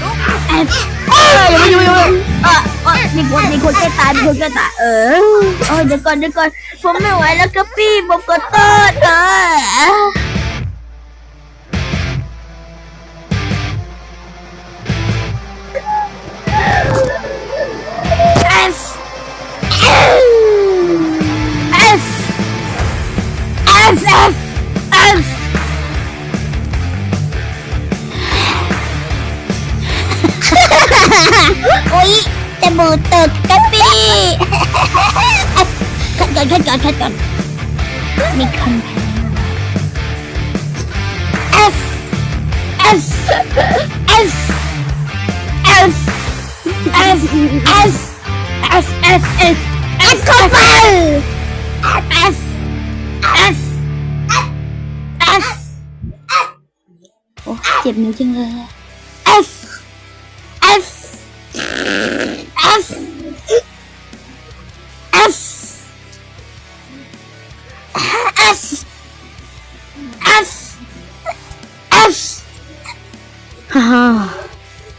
เอ้อย่ามาอยู่อย่ามาเออเออมีคนมีคนใกล้ตายมีคนใกล้ตายเออเดี๋ยวก่อนเดี๋ยวก่อนผมไม่ไหวแล้วครับพี่กมขต้ทษเออ ตึกกันปีขัดก่อนขัดก่อนขัดก่อนมีคนแพ้เอสเอสเอสเอสเอสเอสเอสเอสเอสเอสคอสเปอร์เอสเอสเอสโอสเจ็บนิ้สจัสเลส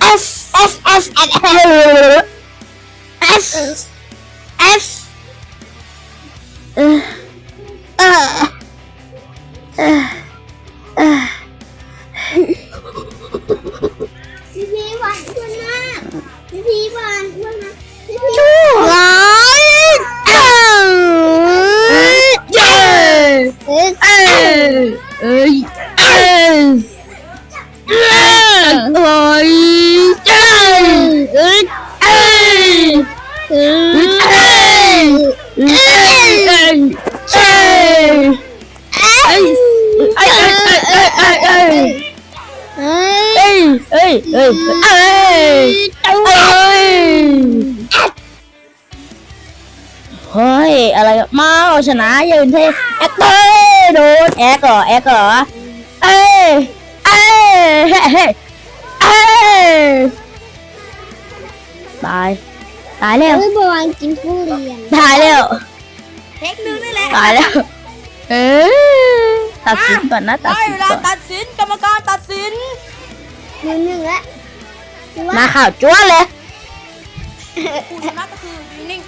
S S S S S เอ้ยเอ้ยเอ้ยเอ้ยเอ้ยเอ้ยเอ้ยเอ้ยเอ้ยเอ้ยเอ้ยเอ้ยเอ้ยอะไรมาเอาชอ้ยืนเท่แอ้คเตอ้ร์โดนแอ้คเหรอ้แอ้คเหรอ้เอ้ยเอ้ยเอ้ยเอ้ยตายตายแอ้วเอ้ยบอลกิอ้ยเรียนตายแอ้ว เทคนึงนี่แหละตายแล้ว เออตัดสินก่อนนะตัดได้สินเวลาก่อนตัดสินกรรมการตัดสิน หนึ่งหนึ่งละหรือว่าหน้าข่าวจ้วเลย ผู้ชนะก็คือวินนิ่ง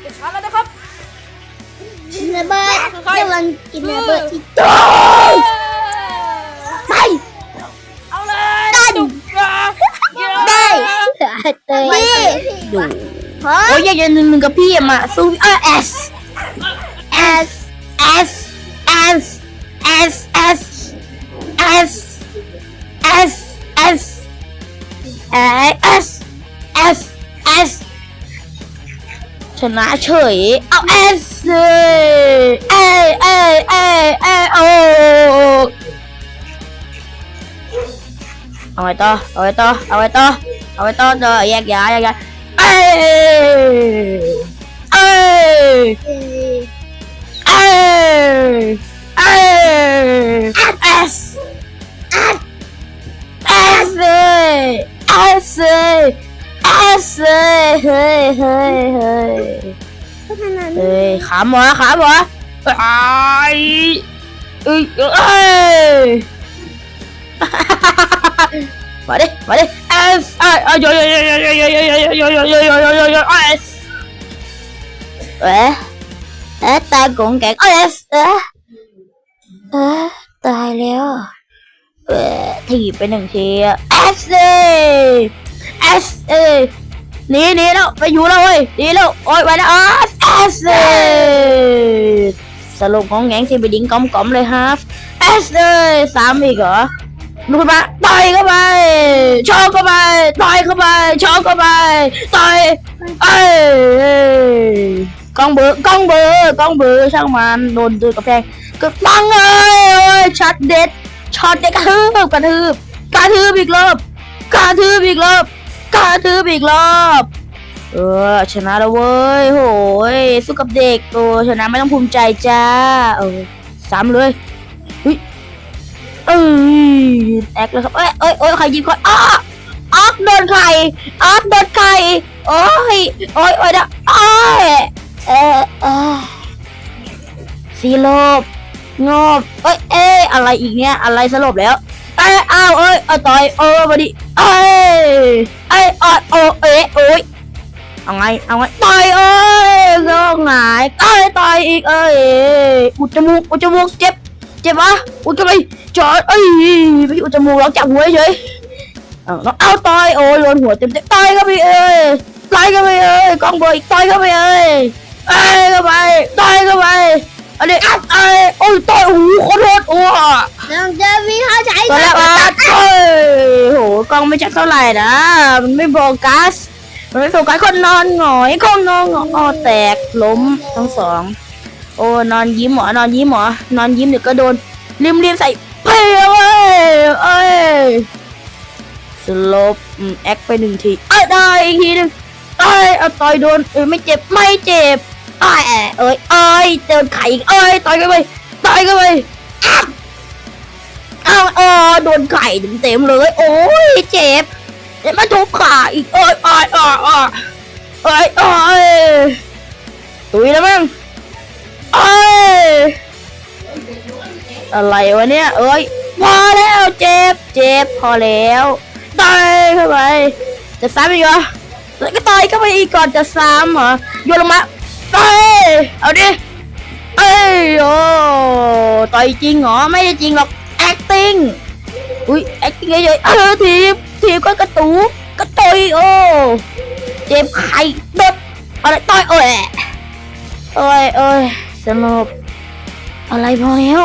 เดี๋ยวช้าแล้วนะครับ ระเบิดเดี๋ยววันกินระเบิดที่ไปเอาเลยจุกอะได้เตยพี่ดู โอ้ยอย่าอย่าหนึ่งหนึ่งกับพี่อะมาสู้เออ S S S S S S S S S S S S ชนะเฉยเอา S เลยเอ้ยเอ้ยเอ้ยเอ้ยโอ้เอาไว้ Ê! Ê! Ê! Ê! S! S! S! S! Hey, hey, hey. Ê, khảm quá, khảm quá. Ai! Ê! Ê! Bỏ đi, bỏ đi. ยพัฒนาเฮ้ยขามหัวขามหัวไอ้เอ้ยเอ้ยมาดิมาดิ S เอ้ยเอ้ยโยโยโยโยโยโยโยโยโยโยโยโยโยโยโย S เอ๊ะเอ๊ะตายกงแกง S เอ๊ะเอ๊ะตายแล้วเอ๊ะถีบไปหนึ่งทีอะ S เอ้ย S เอ้ยหนีหนีแล้วไปอยู่แล้วเว้ยหนีแล้วโอ้ยไปแล้วอ๋อเอสเอสรุปของแงงสิไปดิ้งกอมๆเลยฮะเอสเอสามอีกเหรอ ดูมาต่อยเข้าไปชกเข้าไปต่อยเข้าไปชกเข้าไปต่อยเอ้ยเอ้ยกล้องเบอร์กล้องเบอร์กล้องเบอร์ช่างมันโดนโดนกระแพงก็ปังเลยช็อตเด็ดช็อตเด็ดกระทืบกระทืบกระทืบอีกรอบกระทืบอีกรอบกระทืบอีกรอบเออชนะแล้วเว้ยโหยสู้กับเด็กโอ้ชนะไม่ต้องภูมิใจจ้าเออซ้ำเลยเฮ้ย เอ้แอคเลยครับ เอ้ยเอ้ยเอ้ยใครยิงคนอ้าออกโดนใครออกโดนใครโอ้ยโอ้ยโอ้ยนะโอ้ยเออเออสีลบงอบเอ้ยเอ้ยอะไรอีกเนี่ยอะไรสลบแล้วเอ้ยอ้าวเอ้ยเอาต่อยเออมาดิเอ้ยเอ้ยออดโอเอ้ยโอ้ยเอาไงเอาไงต่อยเอ้ยก็หงายเอ้ยต่อยอีกเอ้ยอุดจมูกอุดจมูกเจ็บ เจ็บวะอุดเข้าไปจอดเอ้ยไม่ใช่อุดจมูกเราจับหัวเฉยเอาแล้วเอาต่อยโอ้ยโดนหัวเต็มเต็มต่อยเข้าไปเอ้ยต่อยเข้าไปเอ้ยกองบอยต่อยเข้าไปเอ้ยเอ้ยเข้าไปต่อยเข้าไปอันนี้อัดเอ้ยโอ้ยต่อยโอ้โหขอโทษโอ้น้องเจมีเข้าใจตอนแรกอัดเอ้ยโหกล้องไม่ชัดเท่าไหร่นะมันไม่โฟกัสมันไม่โฟกัสคนนอนหงอยคนนอนหงอยอ้อแตกล้มทั้งสอง โอ้นอนยิ้มหมอนอนยิ้มหมอนอนยิ้มเดี๋ยวก็โดนริมริมใส่เปี้ยเว้ยเอ้ยสลบอืมแอคไปหนึ่งทีเอ้ยได้อีกทีหนึ่งเอ้ยเอาต่อยโดนเอ้ยไม่เจ็บไม่เจ็บเอ้ยเอ้ยเอ้ยเดินไข่อีกเอ้ยต่อยกันไปต่อยกันไปอ้าวอ้าเออโดนไข่เต็มๆเลย โอ้ยเจ็บเดี๋ยวมาทุบขาอีกเอ้เอ้ยเอ้ยเอ้ยเอ้ยเอ้ยตุยแล้วมั้ง เอ้ย อะไรวะเนี่ย เอ้ย พอแล้วเจ็บ เจ็บพอแล้วต่อยเข้าไป จะซ้ำอีกเหรอ แล้วก็ต่อยเข้าไปอีกก่อนจะซ้ำเหรอโยนลงมาเอ้ยเอาดิ เอ้ยโอ้ต่อยจริงเหรอ ไม่ได้จริงหรอก acting อุ้ย acting เยอะๆเออทีบทีบก็กระตูกระตุยโอ้เจ็บไข่เด็บอะไรต่อยโอ้ยโอ้ยโอ้ย สงบอะไรพอแล้ว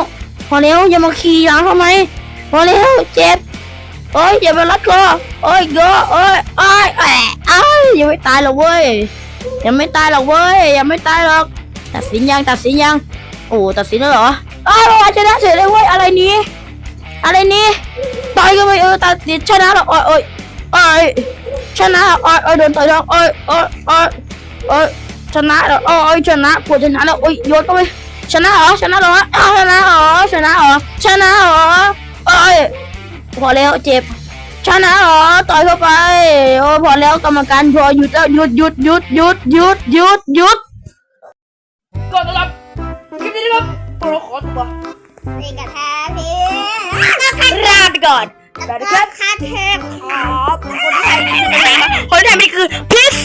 พอแล้วอย่ามาขี่หลังทำไม พอแล้วเจ็บโอ้ยอย่ามารัดคอโอ้ยเกอโอ้ยโอ้ยแอะอ้ยยังไม่ตายหรอกเว้ยยังไม่ตายหรอกเว้ยยังไม่ตายหรอก ตัดสินยังตัดสินยังโอ้ตัดสินแล้วเหรออ้าวเราชนะเฉยเลยเว้ยอะไรนี้ อะไรนี้ต่อยกันไปเออตัดสินชนะหรอกโอ้ยโอ้ยโอ้ยชนะโอ้ยโอ้ยโดนต่อยท้องโอ้ยโอ้ยโอ้ยโอ้ย ชนะเหรอโอ้ยชนะปวดชนะแล้วโอ้ยโยนเข้าไปชนะเหรอชนะเหรออ้าวชนะเหรอชนะเหรอชนะเหรอโอ้ยพอแล้วเจ็บชนะเหรอต่อยเข้าไปโอ้พอแล้วกรรมการพอหยุดแล้วหยุดหยุดหยุดหยุดหยุดหยุดหยุดก่อนสำหรับคลิปนี้นะครับเราขอตัวนี่กระแทกพี่ลาไปก่อนแล้วก็คาเทปครับคนไทยคนไทยมันคือพิส